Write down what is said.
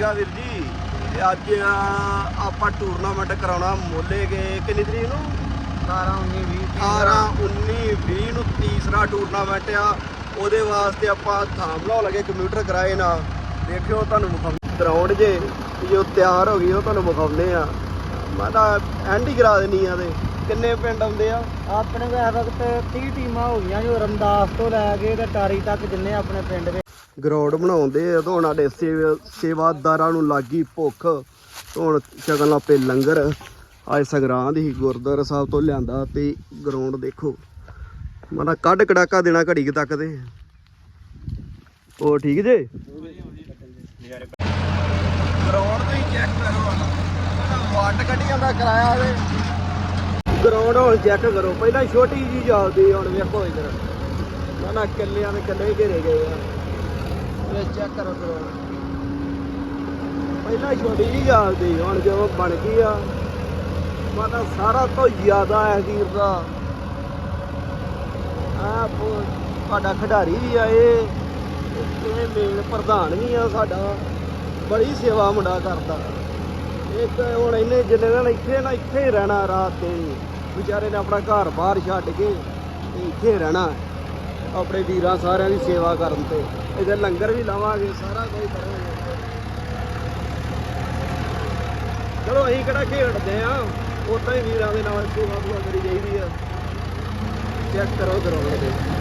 ਠੀਕ ਵੀਰ ਜੀ? ਅੱਜ ਆਪਾਂ ਟੂਰਨਾਮੈਂਟ ਕਰਾਉਣਾ ਮੋਲੇ ਗਏ ਕਿੰਨੀ ਤਰੀਕ ਨੂੰ? 18 19 20 18 19 20 ਨੂੰ ਤੀਸਰਾ ਟੂਰਨਾਮੈਂਟ ਆ। ਉਹਦੇ ਵਾਸਤੇ ਆਪਾਂ ਥਾਂ ਬਣਾਉਣ ਲੱਗੇ ਕੰਪਿਊਟਰ ਕਰਾਏ ਨਾ। ਦੇਖਿਓ ਤੁਹਾਨੂੰ ਮੁਖਾਉਂਦੇ ਗਰਾਊਂਡ ਜੇ ਜੋ ਤਿਆਰ ਹੋ ਗਈ ਉਹ ਤੁਹਾਨੂੰ ਮੁਖਾਉਂਦੇ ਆ। ਮੈਂ ਤਾਂ ਐਂਡ ਹੀ ਕਰਾ ਦੇਣੀ ਆ ਤੇ। ਕਿੰਨੇ ਪਿੰਡ ਆਉਂਦੇ ਆ? ਆਪਣੇ ਕੋਲ ਇਸ ਵਕਤ 30 ਟੀਮਾਂ ਹੋ ਗਈਆਂ ਜੋ ਰਮਦਾਸ ਤੋਂ ਲੈ ਕੇ ਤੇ ਟਾਰੀ ਤੱਕ ਜਿੰਨੇ ਆਪਣੇ ਪਿੰਡ ਦੇ ਗਰਾਊਂਡ ਬਣਾਉਂਦੇ ਆ ਤੇ ਹੁਣ ਸਾਡੇ ਸੇਵਾ- ਸੇਵਾਦਾਰਾਂ ਨੂੰ ਲੱਗੀ ਭੁੱਖ। ਹੁਣ ਛਕਣ ਲੱਗ ਪਏ ਲੰਗਰ। ਅੱਜ ਸੰਗਰਾਂਦ ਹੀ ਗੁਰਦੁਆਰਾ ਸਾਹਿਬ ਤੋਂ ਲਿਆਂਦਾ ਤੇ ਗਰਾਊਂਡ ਦੇਖੋ। ਮਾਨਾ ਕੱਢ ਕੜਾਕਾ ਦੇਣਾ ਘੜੀ ਕੁ ਤੱਕ ਤੇ। ਉਹ ਠੀਕ ਜੇ? ਗਰਾਊਂਡ ਤੋਂ ਹੀ ਚੈੱਕ ਕਰੋ ਵਾਟ ਗੱਡੀਆਂ ਦਾ ਕਿਰਾਇਆ ਵੇ ਗਰਾਊਂਡ ਹੁਣ ਚੈੱਕ ਕਰੋ। ਪਹਿਲਾਂ ਛੋਟੀ ਜੀ ਜਾਂਦੀ ਹੁਣ ਵੇਖੋ ਇਧਰ। ਨਾ ਨਾ ਕਿੱਲਿਆਂ ਦੇ ਕਿੱਲੇ ਘੇਰੇ ਗਏ ਆ। ਇਹ ਚੈੱਕ ਕਰੋ ਗਰਾਊਂਡ ਪਹਿਲਾਂ ਛੋਟੀ ਜੀ ਜਾਂਦੀ ਹੁਣ ਜਦੋਂ ਬਣ ਗਈ ਆ, ਮਾਤਾ ਸਾਰਾ ਤੋਂ ਜ਼ਿਆਦਾ ਹੈ ਵੀਰ ਦਾ ਆ ਤੁਹਾਡਾ ਖਿਡਾਰੀ ਵੀ ਆ ਇਹ। ਇਹ ਮੇਨ ਪ੍ਰਧਾਨ ਵੀ ਆ ਸਾਡਾ। ਬੜੀ ਸੇਵਾ ਮੁੰਡਾ ਕਰਦਾ। ਇੱਕ ਹੁਣ ਇਹਨੇ ਜਿੰਨੇ ਨਾਲ ਇੱਥੇ ਨਾ, ਇੱਥੇ ਹੀ ਰਹਿਣਾ ਰਾਤ ਤੇ। ਵਿਚਾਰੇ ਨੇ ਆਪਣਾ ਘਰ ਬਾਹਰ ਛੱਡ ਕੇ ਇੱਥੇ ਰਹਿਣਾ। ਆਪਣੇ ਵੀਰਾਂ ਸਾਰਿਆਂ ਦੀ ਸੇਵਾ ਕਰਨ ਤੇ। ਇਹਦੇ ਲੰਗਰ ਵੀ ਲਾਵਾਂਗੇ, ਸਾਰਾ ਕੁਝ ਕਰਾਂਗੇ। ਚਲੋ, ਅਸੀਂ ਕਿਹੜਾ ਖੇਡਦੇ ਆ। ਉਦਾਂ ਹੀ ਵੀਰਾਂ ਦੇ ਨਾਲ ਸੇਵਾ ਪੂਰਾ ਕਰੀ ਜਾਈਦੀ ਆ। ਚੈੱਕ ਕਰੋ ਗਰਾਊਂਡ ਦੇ